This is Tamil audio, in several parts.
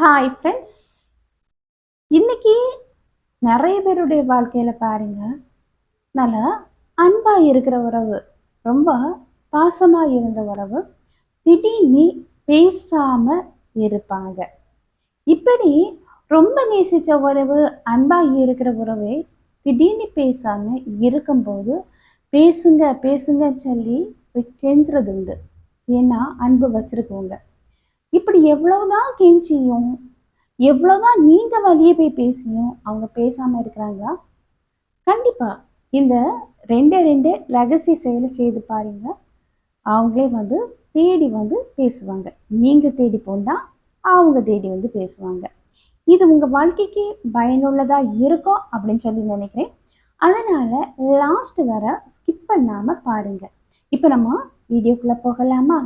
ஹாய் ஃப்ரெண்ட்ஸ் இன்னைக்கு நிறைய பேருடைய வாழ்க்கையில் பாருங்க. நல்ல அன்பாக இருக்கிற உறவு ரொம்ப பாசமாக இருந்த உறவு திடீர்னு பேசாமல் இருப்பாங்க. இப்படி ரொம்ப நேசித்த உறவு அன்பாக இருக்கிற உறவே திடீர்னு பேசாமல் இருக்கும்போது பேசுங்க பேசுங்கன்னு சொல்லி கெஞ்சுறது உண்டு ஏன்னா அன்பு வச்சுருக்கோங்க இப்படி எவ்வளவுதான் கெஞ்சியும் எவ்வளவுதான் நீங்க வழியே போய் பேசியும் அவங்க பேசாம இருக்கிறாங்களா கண்டிப்பா இந்த ரெண்டே ரெண்டு ரகசிய செயலை செய்து பாருங்க. அவங்களே வந்து தேடி வந்து பேசுவாங்க. நீங்க தேடி போனா அவங்க தேடி வந்து பேசுவாங்க. இது உங்க வாழ்க்கைக்கு பயனுள்ளதா இருக்கும் அப்படின்னு சொல்லி நினைக்கிறேன். அதனால லாஸ்ட் வர ஸ்கிப் பண்ணாம பாருங்க. இப்போ நம்ம வீடியோக்குள்ள போகலாமா?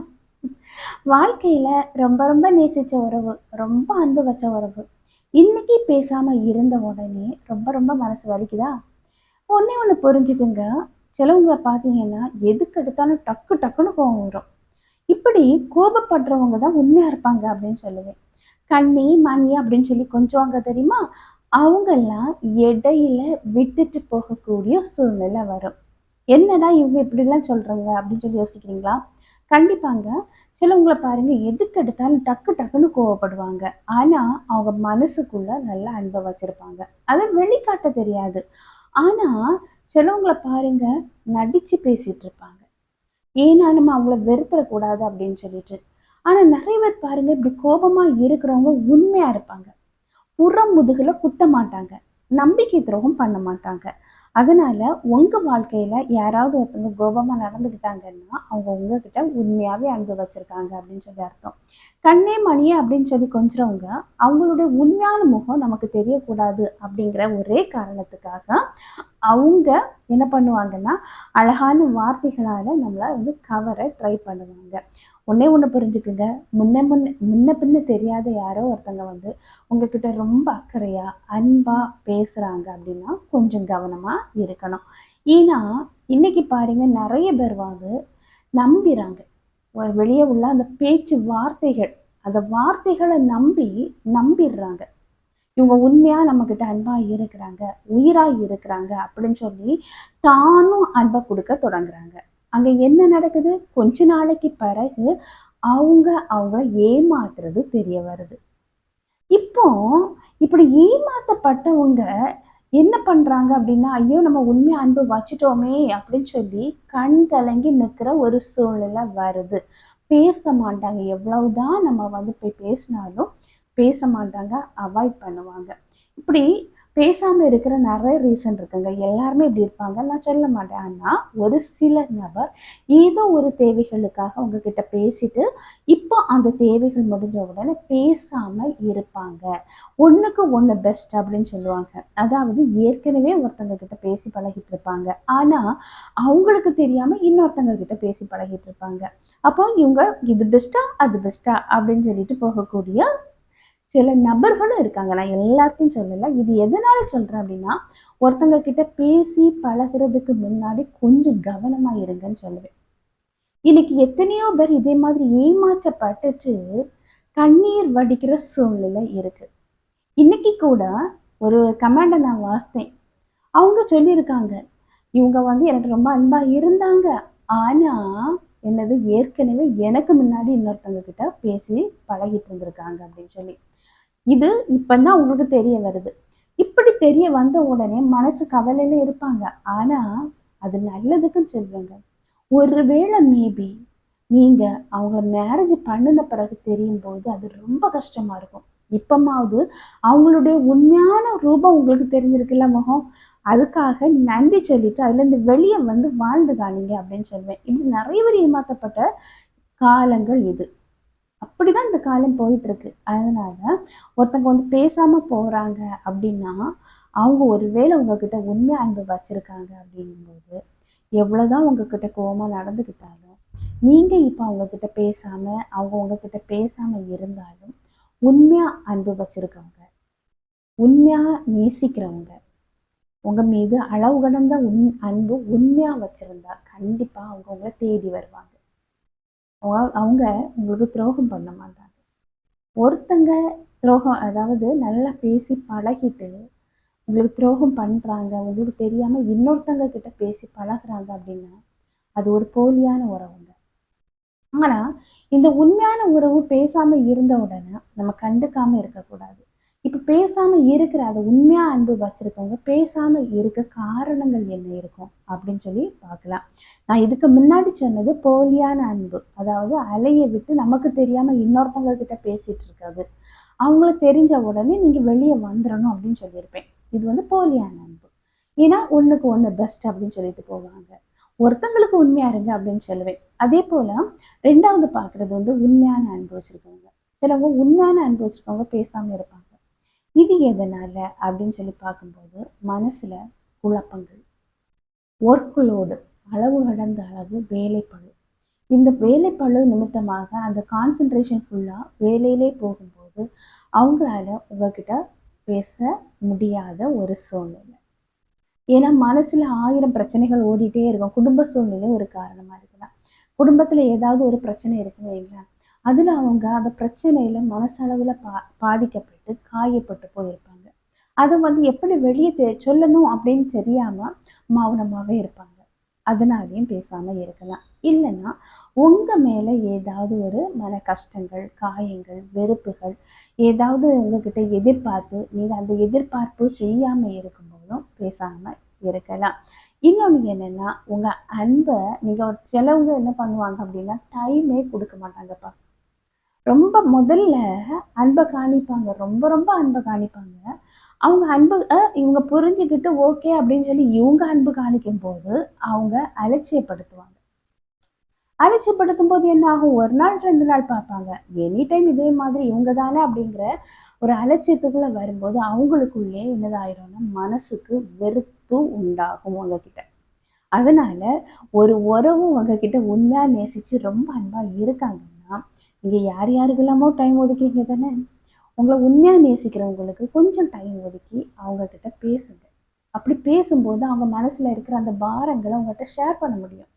வாழ்க்கையில ரொம்ப ரொம்ப நேசிச்ச உறவு ரொம்ப அன்பு வச்ச உறவு. இன்னைக்கு பேசாம இருந்த உடனே ரொம்ப ரொம்ப மனசு வலிக்குதா? ஒண்ணே ஒண்ணு புரிஞ்சுக்குங்க. சிலவங்களை பார்த்தீங்கன்னா எதுக்கு எடுத்தாலும் டக்கு டக்குன்னு கோவம் வரும். இப்படி கோபப்படுறவங்க தான் உண்மையா இருப்பாங்க அப்படின்னு சொல்லுவேன். கண்ணி மணி அப்படின்னு சொல்லி கொஞ்சம் தெரியுமா? அவங்கெல்லாம் இடையில விட்டுட்டு போகக்கூடிய சூழ்நிலை வரும். என்னடா இவங்க இப்படிலாம் சொல்றாங்க அப்படின்னு சொல்லி யோசிக்கிறீங்களா? கண்டிப்பாங்க. சிலவங்களை பாருங்க எதுக்கு எடுத்தாலும் டக்கு டக்குன்னு கோவப்படுவாங்க. ஆனா அவங்க மனசுக்குள்ள நல்ல அன்பை வச்சிருப்பாங்க. அதை வெளிக்காட்ட தெரியாது. ஆனா சிலவங்களை பாருங்க நடிச்சு பேசிட்டு இருப்பாங்க. ஏன்னா நம்ம அவங்கள வெறுத்துடக்கூடாது அப்படின்னு சொல்லிட்டு. ஆனா நிறைய பேர் பாருங்க இப்படி கோபமா இருக்கிறவங்க உண்மையா இருப்பாங்க. புறம் முதுகுல குத்த மாட்டாங்க. நம்பிக்கை துரோகம் பண்ண மாட்டாங்க. அதனால உங்கள் வாழ்க்கையில் யாராவது ஒருத்தவங்க கோபமாக நடந்துக்கிட்டாங்கன்னா அவங்க உங்ககிட்ட உண்மையாகவே அன்பு வச்சிருக்காங்க அப்படின்னு சொல்லி அர்த்தம். கண்ணே மணியே அப்படின்னு சொல்லி கொஞ்சவங்க அவங்களுடைய உண்மையான முகம் நமக்கு தெரியக்கூடாது அப்படிங்கிற ஒரே காரணத்துக்காக அவங்க என்ன பண்ணுவாங்கன்னா அழகான வார்த்தைகளால் நம்மளை வந்து கவரை ட்ரை பண்ணுவாங்க. ஒன்னே ஒன்று புரிஞ்சுக்குங்க. முன்ன முன்ன முன்ன பின்ன தெரியாத யாரோ ஒருத்தங்க வந்து உங்ககிட்ட ரொம்ப அக்கறையா அன்பா பேசுறாங்க அப்படின்னா கொஞ்சம் கவனமா இருக்கணும். ஏன்னா இன்னைக்கு பாருங்க நிறைய பேர் வந்து நம்பிறாங்க. வெளியே உள்ள அந்த பேச்சு வார்த்தைகள் அந்த வார்த்தைகளை நம்பி நம்பிடுறாங்க. இவங்க உண்மையா நம்ம கிட்ட அன்பா இருக்கிறாங்க உயிரா இருக்கிறாங்க அப்படின்னு சொல்லி தானும் அன்பை கொடுக்க தொடங்குறாங்க. அங்க என்ன நடக்குது? கொஞ்ச நாளைக்கு பிறகு அவங்க அவங்க ஏமாத்துறது தெரிய வருது. இப்போ இப்படி ஏமாத்தப்பட்டவங்க என்ன பண்றாங்க அப்படின்னா ஐயோ நம்ம உண்மை அன்பு வச்சுட்டோமே அப்படின்னு சொல்லி கண் கலங்கி நிற்கிற ஒரு சூழ்நிலை வருது. பேச மாட்டாங்க. எவ்வளவுதான் நம்ம வந்து போய் பேசினாலும் பேச மாட்டாங்க. அவாய்ட் பண்ணுவாங்க. இப்படி பேசாமல் இருக்கிற நிறைய ரீசன் இருக்குங்க. எல்லாருமே இப்படி இருப்பாங்க. நான் சொல்ல மாட்டேன். ஆனால் ஒரு சில நபர் ஏதோ ஒரு தேவைகளுக்காக உங்ககிட்ட பேசிட்டு இப்போ அந்த தேவைகள் முடிஞ்ச உடனே பேசாமல் இருப்பாங்க. ஒன்றுக்கு ஒன்று பெஸ்ட் அப்படின்னு சொல்லுவாங்க. அதாவது ஏற்கனவே ஒருத்தங்க கிட்ட பேசி பழகிட்டு இருப்பாங்க. ஆனால் அவங்களுக்கு தெரியாமல் இன்னொருத்தங்க கிட்ட பேசி பழகிட்டு இருப்பாங்க. அப்போ இவங்க இது பெஸ்ட்டா அது பெஸ்ட்டா அப்படின்னு சொல்லிட்டு போகக்கூடிய சில நபர்களும் இருக்காங்க. நான் எல்லாத்தையும் சொல்லலை. இது எதனால சொல்றேன் அப்படின்னா ஒருத்தங்க கிட்ட பேசி பழகிறதுக்கு முன்னாடி கொஞ்சம் கவனமா இருங்கன்னு சொல்லுவேன். இன்னைக்கு எத்தனையோ பேர் இதே மாதிரி ஏமாற்றப்பட்டுட்டு கண்ணீர் வடிக்கிற சூழ்நிலை இருக்கு. இன்னைக்கு கூட ஒரு கமாண்டை நான் வாசித்தேன். அவங்க சொல்லியிருக்காங்க இவங்க வந்து எனக்கு ரொம்ப அன்பா இருந்தாங்க. ஆனா என்னது ஏற்கனவே எனக்கு முன்னாடி இன்னொருத்தவங்க கிட்ட பேசி பழகிட்டு இருந்திருக்காங்க. அப்படின்னு சொல்லி. இது இப்பதான் உங்களுக்கு தெரிய வருது. இப்படி தெரிய வந்த உடனே மனசு கவலையில இருப்பாங்க. ஆனா அது நல்லதுக்குன்னு சொல்லுவாங்க. ஒருவேளை மேபி நீங்க அவங்க மேரேஜ் பண்ணின பிறகு தெரியும் போது அது ரொம்ப கஷ்டமா இருக்கும். இப்பமாவது அவங்களுடைய உண்மையான ரூபம் உங்களுக்கு தெரிஞ்சிருக்குல்ல முகம்? அதுக்காக நன்றி சொல்லிட்டு அதுல இருந்து வெளியே வந்து வாழ்ந்து காணிங்க அப்படின்னு சொல்லுவேன் இப்படி நிறைய பேர் ஏமாத்தப்பட்ட காலங்கள் இது. அப்படிதான் இந்த காலம் போயிட்டு இருக்கு அதனால ஒருத்தங்க வந்து பேசாம போறாங்க அப்படின்னா அவங்க ஒருவேளை உங்ககிட்ட உண்மை அன்பு வச்சிருக்காங்க அப்படிங்கும்போது எவ்வளவுதான் உங்ககிட்ட கோவமா நடந்துக்கிட்டாலும் நீங்க இப்போ அவங்க கிட்ட பேசாம அவங்க உங்ககிட்ட பேசாம இருந்தாலும் உண்மையா அன்பு வச்சிருக்கவங்க உண்மையா நேசிக்கிறவங்க உங்க மீது அளவு கடந்த உண் அன்பு உண்மையா வச்சிருந்தா கண்டிப்பா அவங்க உங்களை தேடி வருவாங்க. அவங்க உங்களுக்கு துரோகம் பண்ண மாட்டாங்க. ஒருத்தங்க துரோகம் அதாவது நல்லா பேசி பழகிட்டு உங்களுக்கு துரோகம் பண்ணுறாங்க உங்களுக்கு தெரியாமல் இன்னொருத்தங்க கிட்ட பேசி பழகுறாங்க அப்படின்னா அது ஒரு போலியான உறவுங்க. ஆனால் இந்த உண்மையான உறவு பேசாமல் இருந்த உடனே நம்ம கண்டுக்காமல் இருக்கக்கூடாது. இப்போ பேசாமல் இருக்கிற அதை உண்மையாக அன்பு வச்சுருக்கவங்க பேசாமல் இருக்க காரணங்கள் என்ன இருக்கும் அப்படின்னு சொல்லி பார்க்கலாம். நான் இதுக்கு முன்னாடி சொன்னது போலியான அன்பு. அதாவது அலையை விட்டு நமக்கு தெரியாமல் இன்னொருத்தவங்க கிட்ட பேசிகிட்டு இருக்காது. அவங்களுக்கு தெரிஞ்ச உடனே நீங்கள் வெளியே வந்துடணும் அப்படின்னு சொல்லியிருப்பேன். இது வந்து போலியான அன்பு. ஏன்னா ஒன்றுக்கு ஒன்று பெஸ்ட் அப்படின்னு சொல்லிட்டு போவாங்க. ஒருத்தங்களுக்கு உண்மையாக இருங்க அப்படின்னு சொல்லுவேன். அதே போல் ரெண்டாவது பார்க்கறது வந்து உண்மையான அன்பு வச்சுருக்கவங்க. சிலவங்க உண்மையான அன்பு வச்சிருக்கவங்க பேசாமல் இருப்பாங்க. இது எதனால அப்படின்னு சொல்லி பார்க்கும்போது மனசுல குழப்பங்கள். ஒர்க்குலோடு அளவு கடந்த அளவு வேலைப்பழு இந்த வேலைப்பழு நிமித்தமாக அந்த கான்சென்ட்ரேஷன் ஃபுல்லாக வேலையிலே போகும்போது அவங்களால உங்ககிட்ட பேச முடியாத ஒரு சூழ்நிலை. ஏன்னா மனசுல ஆயிரம் பிரச்சனைகள் ஓடிட்டே இருக்கும். குடும்ப சூழ்நிலை ஒரு காரணமா இருக்கலாம். குடும்பத்துல ஏதாவது ஒரு பிரச்சனை இருக்குன்னு வைங்களேன். அதில் அவங்க அந்த பிரச்சனையில் மனசளவில் பா பாதிக்கப்பட்டு காயப்பட்டு போயிருப்பாங்க. அதை வந்து எப்படி வெளியே தெ சொல்லணும் அப்படின்னு தெரியாமல் மௌனமாகவே இருப்பாங்க. அதனாலையும் பேசாமல் இருக்கலாம். இல்லைன்னா உங்கள் மேலே ஏதாவது ஒரு மன கஷ்டங்கள் காயங்கள் வெறுப்புகள் ஏதாவது உங்ககிட்ட எதிர்பார்த்து நீங்கள் அந்த எதிர்பார்ப்பு செய்யாமல் இருக்கும்போதும் பேசாமல் இருக்கலாம். இன்னொன்று என்னன்னா உங்கள் அன்பை நீங்கள் ஒரு சிலவங்க என்ன பண்ணுவாங்க அப்படின்னா டைமே கொடுக்க மாட்டாங்கப்பா. ரொம்ப முதல்ல அன்பை காணிப்பாங்க. ரொம்ப ரொம்ப அன்பை காணிப்பாங்க. அவங்க அன்பு இவங்க புரிஞ்சுக்கிட்டு ஓகே அப்படின்னு சொல்லி இவங்க அன்பு காணிக்கும் போது அவங்க அலட்சியப்படுத்துவாங்க. அலட்சியப்படுத்தும் போது என்ன ஆகும்? ஒரு நாள் ரெண்டு நாள் பார்ப்பாங்க. எனி டைம் இதே மாதிரி இவங்க தானே அப்படிங்கிற ஒரு அலட்சியத்துக்குள்ள வரும்போது அவங்களுக்குள்ளே என்னதாயிரும்னா மனசுக்கு வெறுப்பு உண்டாகும் உங்ககிட்ட. அதனால ஒரு உறவு உங்ககிட்ட உண்மையா நேசிச்சு ரொம்ப அன்பா இருக்காங்க. நீங்க யார் யாருக்கெல்லாமோ டைம் ஒதுக்கீங்க தானே? உங்களை உண்மையா நேசிக்கிறவங்களுக்கு கொஞ்சம் டைம் ஒதுக்கி அவங்க கிட்ட பேசுங்க. அப்படி பேசும்போது அவங்க மனசுல இருக்கிற அந்த பாரங்களை அவங்ககிட்ட ஷேர் பண்ண முடியும்.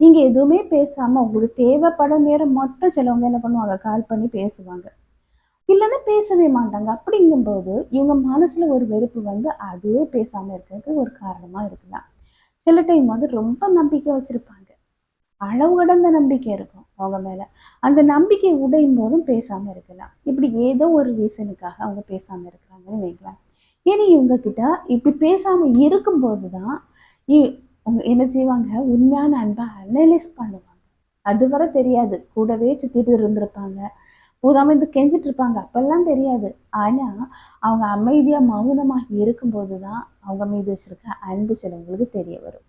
நீங்க எதுவுமே பேசாம உங்களுக்கு தேவைப்படும் நேரம் மட்டும் சிலவங்க என்ன பண்ணுவாங்க? கால் பண்ணி பேசுவாங்க. இல்லைன்னா பேசவே மாட்டாங்க. அப்படிங்கும்போது இவங்க மனசுல ஒரு வெறுப்பு வந்து அதுவே பேசாம இருக்கிறதுக்கு ஒரு காரணமா இருக்கலாம் சில டைம் வந்து ரொம்ப நம்பிக்கை வச்சிருப்பாங்க. அளவு கடந்த நம்பிக்கை இருக்கும் அவங்க மேல. அந்த நம்பிக்கை உடையும் போதும் பேசாம இருக்கலாம். இப்படி ஏதோ ஒரு ரீசனுக்காக அவங்க பேசாம இருக்கிறாங்கன்னு வைக்கலாம் இனி இவங்க கிட்ட இப்படி பேசாம இருக்கும்போது தான் என்ன செய்வாங்க? உண்மையான அன்பை அனலைஸ் பண்ணுவாங்க. அதுவரை தெரியாது. கூடவே சுத்திட்டு இருந்திருப்பாங்க. பூதாம இது கெஞ்சிட்டு இருப்பாங்க. அப்பெல்லாம் தெரியாது. ஆனா அவங்க அமைதியா மௌனமாக இருக்கும்போது தான் அவங்க மீது வச்சிருக்க அன்பு சிலவங்களுக்கு தெரிய வரும்.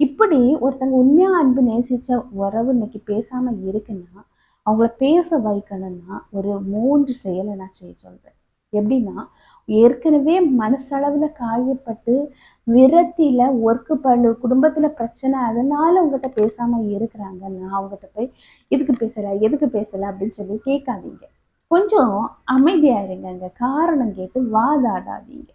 இப்படி ஒருத்தங்க உண்மையாக அன்பு நேசித்த உறவு இன்னைக்கு பேசாமல் இருக்குன்னா அவங்கள பேச வைக்கணும்னா ஒரு மூன்று செயலை நான் செய்ய சொல்கிறேன் எப்படின்னா ஏற்கனவே மனசளவில் காயப்பட்டு விரத்தியில் ஒர்க்கு பண்ணு குடும்பத்தில் பிரச்சனை அதனால உங்ககிட்ட பேசாமல் இருக்கிறாங்க. நான் அவங்ககிட்ட போய் எதுக்கு பேசலை எதுக்கு பேசலை? அப்படின்னு சொல்லி கேட்காதீங்க. கொஞ்சம் அமைதியாக இருங்க காரணம் கேட்டு வாதாடாதீங்க.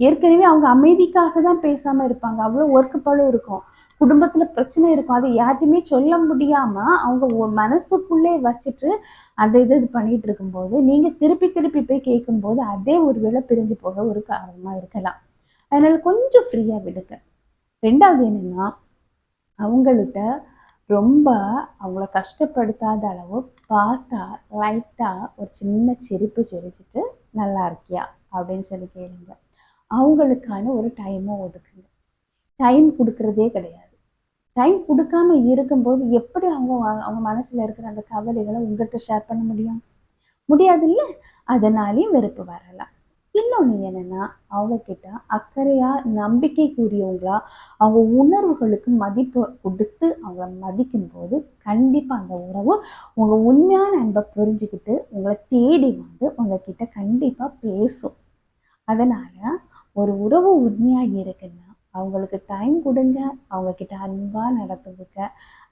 ஏற்கனவே அவங்க அமைதிக்காக தான் பேசாம இருப்பாங்க. அவ்வளோ ஒர்க்கு இருக்கும். குடும்பத்துல பிரச்சனை இருக்கும். அதை யார்ட்டையுமே சொல்ல முடியாம அவங்க மனசுக்குள்ளே வச்சுட்டு அதை இது இது பண்ணிட்டு இருக்கும்போது நீங்க திருப்பி திருப்பி போய் கேட்கும்போது அதே ஒரு வேளை பிரிஞ்சு போக ஒரு காரணமா இருக்கலாம். அதனால கொஞ்சம் ஃப்ரீயா விடுங்க. ரெண்டாவது என்னன்னா அவங்கள்ட்ட ரொம்ப அவங்கள கஷ்டப்படுத்தாத அளவு பார்த்தா லைட்டா ஒரு சின்ன சிரிப்பு சிரிச்சிட்டு நல்லா இருக்கியா? அப்படின்னு சொல்லி கேளுங்க. அவங்களுக்கான ஒரு டைமும் ஒதுக்குங்க. டைம் கொடுக்கறதே கிடையாது. டைம் கொடுக்காம இருக்கும்போது எப்படி அவங்க அவங்க மனசுல இருக்கிற அந்த கவலைகளை உங்ககிட்ட ஷேர் பண்ண முடியும்? முடியாது இல்லை அதனாலேயும் வெறுப்பு வரலாம். இன்னொன்று என்னன்னா அவங்க கிட்ட அக்கறையா நம்பிக்கைக்குரியவங்களா அவங்க உணர்வுகளுக்கு மதிப்பு கொடுத்து அவங்கள மதிக்கும்போது கண்டிப்பாக கண்டிப்பா அந்த உறவு உங்க உண்மையான அன்பை புரிஞ்சுக்கிட்டு உங்களை தேடி வந்து உங்ககிட்ட கண்டிப்பா பேசும். அதனால ஒரு உறவு உண்மையாக இருக்குன்னா அவங்களுக்கு டைம் கொடுங்க அவங்க கிட்ட அன்பா நடத்துதுங்க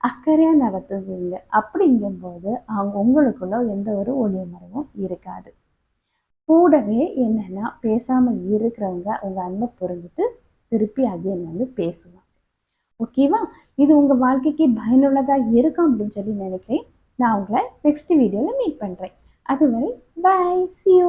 அக்கறையா நடத்துதுங்க அப்படிங்கும்போது அவங்க உங்களுக்குள்ள எந்த ஒரு ஒளியமரமும் இருக்காது. கூடவே என்னன்னா பேசாம இருக்கிறவங்க உங்க அன்பை புரிஞ்சுட்டு திருப்பி அகைன் வந்து பேசுவாங்க. ஓகேவா இது உங்க வாழ்க்கைக்கு பயனுள்ளதா இருக்கும் அப்படின்னு சொல்லி நினைக்கிறேன். நான் உங்களை நெக்ஸ்ட் வீடியோல மீட் பண்றேன். அதுவரை பாய் சியூ